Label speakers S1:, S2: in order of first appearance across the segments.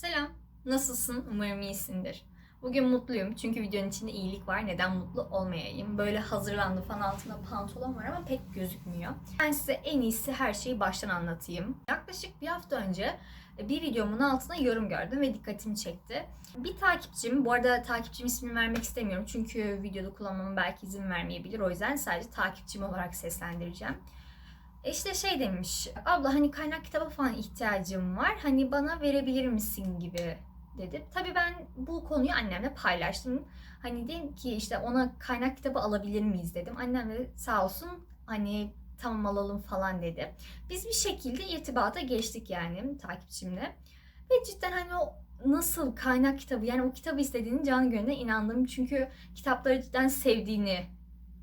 S1: Selam, nasılsın? Umarım iyisindir. Bugün mutluyum çünkü videonun içinde iyilik var. Neden mutlu olmayayım? Böyle hazırlandı falan altında pantolon var ama pek gözükmüyor. Ben size en iyisi her şeyi baştan anlatayım. Yaklaşık bir hafta önce bir videomun altına yorum gördüm ve dikkatimi çekti. Bir takipçim, bu arada takipçim ismini vermek istemiyorum çünkü videoda kullanmama belki izin vermeyebilir. O yüzden sadece takipçim olarak seslendireceğim. İşte şey demiş, abla hani kaynak kitaba falan ihtiyacım var, hani bana verebilir misin gibi dedi. Tabii ben bu konuyu annemle paylaştım. Hani dedim ki işte ona kaynak kitabı alabilir miyiz dedim. Annem de sağ olsun hani tamam alalım falan dedi. Biz bir şekilde irtibata geçtik yani takipçimle. Ve cidden hani o nasıl kaynak kitabı yani o kitabı istediğini canı gönülden inandım. Çünkü kitapları cidden sevdiğini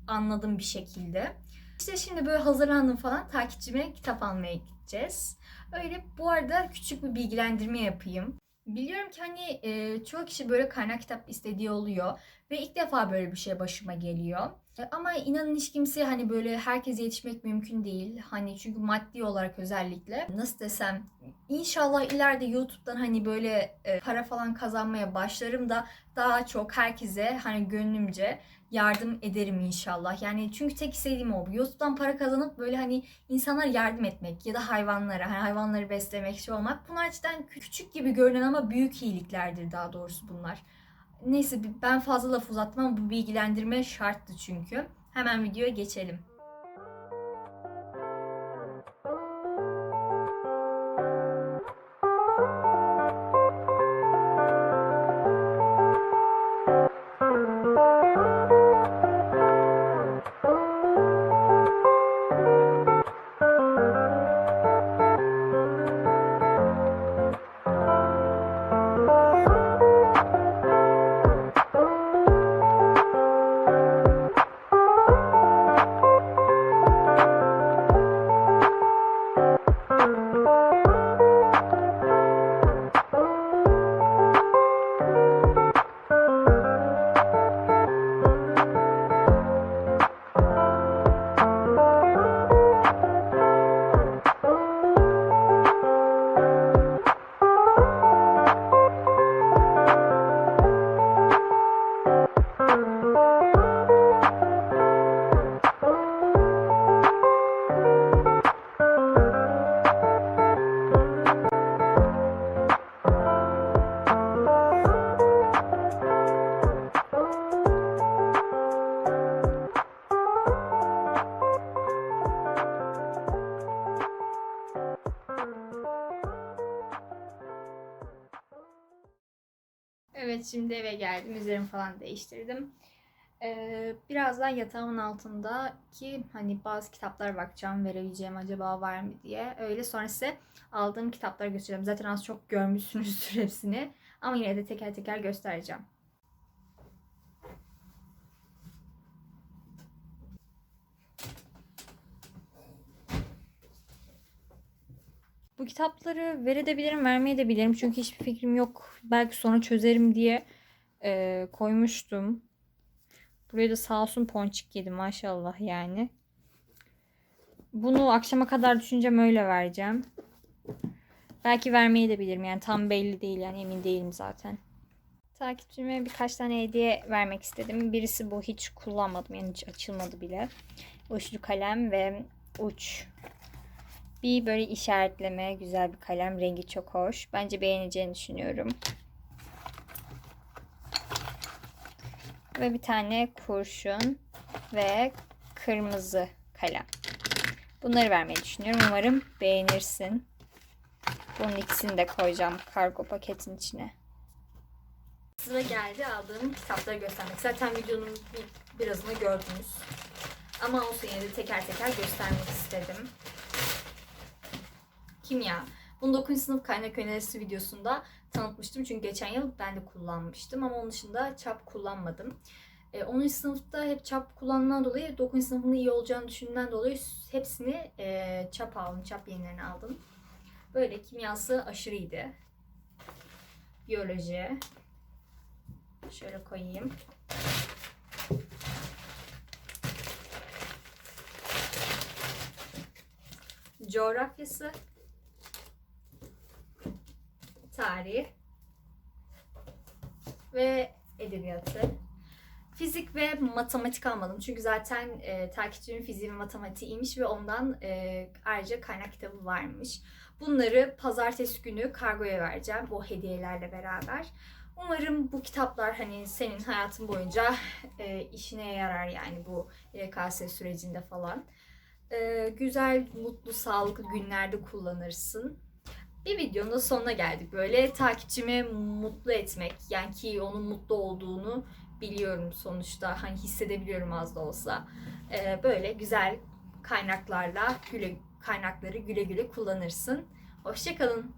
S1: anladım bir şekilde. İşte şimdi böyle hazırlandım falan takipçime kitap almaya gideceğiz. Öyle bu arada küçük bir bilgilendirme yapayım. Biliyorum ki hani e, çoğu kişi böyle kaynak kitap istediği oluyor ve ilk defa böyle bir şey başıma geliyor. E, ama inanın hiç kimseye hani böyle herkese yetişmek mümkün değil. Hani çünkü maddi olarak özellikle nasıl desem inşallah ileride YouTube'dan hani böyle e, para falan kazanmaya başlarım da daha çok herkese hani gönlümce yardım ederim inşallah. Yani çünkü tek istediğim o. YouTube'dan para kazanıp böyle hani insanlara yardım etmek ya da hayvanlara, hani hayvanları beslemek, şey olmak. Bunlar cidden küçük gibi görünen ama büyük iyiliklerdir daha doğrusu bunlar. Neyse ben fazla laf uzatmam. Bu bilgilendirme şarttı çünkü. Hemen videoya geçelim. Evet şimdi eve geldim. Üzerimi falan değiştirdim. Ee, birazdan yatağımın altındaki hani bazı kitaplar bakacağım. Verebileceğim acaba var mı diye. Öyle sonra size aldığım kitapları göstereceğim. Zaten az çok görmüşsünüzdür hepsini. Ama yine de teker teker göstereceğim. Kitapları verebilirim, vermeye de bilirim. Çünkü hiçbir fikrim yok. Belki sonra çözerim diye e, koymuştum. Buraya da sağ olsun ponçik yedim maşallah yani. Bunu akşama kadar düşüneceğim öyle vereceğim. Belki vermeyi de bilirim yani tam belli değil yani emin değilim zaten. Takipçime birkaç tane hediye vermek istedim. Birisi bu hiç kullanmadım yani hiç açılmadı bile. Uçlu kalem ve uç bir böyle işaretleme güzel bir kalem. Rengi çok hoş. Bence beğeneceğini düşünüyorum. Ve bir tane kurşun ve kırmızı kalem. Bunları vermeyi düşünüyorum. Umarım beğenirsin. Bunun ikisini de koyacağım kargo paketin içine. Sıra geldi aldığım kitapları göstermek. Zaten videonun bir, birazını gördünüz. Ama olsun yine de teker teker göstermek istedim kimya. Bunu 9. sınıf kaynak önerisi videosunda tanıtmıştım. Çünkü geçen yıl ben de kullanmıştım. Ama onun dışında çap kullanmadım. E, 10. sınıfta hep çap kullandığımdan dolayı 9. sınıfında iyi olacağını düşündüğümden dolayı hepsini e, çap aldım. Çap yenilerini aldım. Böyle kimyası aşırıydı. Biyoloji. Şöyle koyayım. Coğrafyası tarih, ve edebiyatı. Fizik ve matematik almadım çünkü zaten e, takipçimin fiziği ve matematiği iyiymiş ve ondan e, ayrıca kaynak kitabı varmış. Bunları pazartesi günü kargoya vereceğim o hediyelerle beraber. Umarım bu kitaplar hani senin hayatın boyunca e, işine yarar yani bu YKS sürecinde falan. E, güzel, mutlu, sağlıklı günlerde kullanırsın. Bir videonun da sonuna geldik. Böyle takipçimi mutlu etmek yani ki onun mutlu olduğunu biliyorum sonuçta. Hani hissedebiliyorum az da olsa. E, böyle güzel kaynaklarla güle kaynakları güle güle kullanırsın. Hoşçakalın.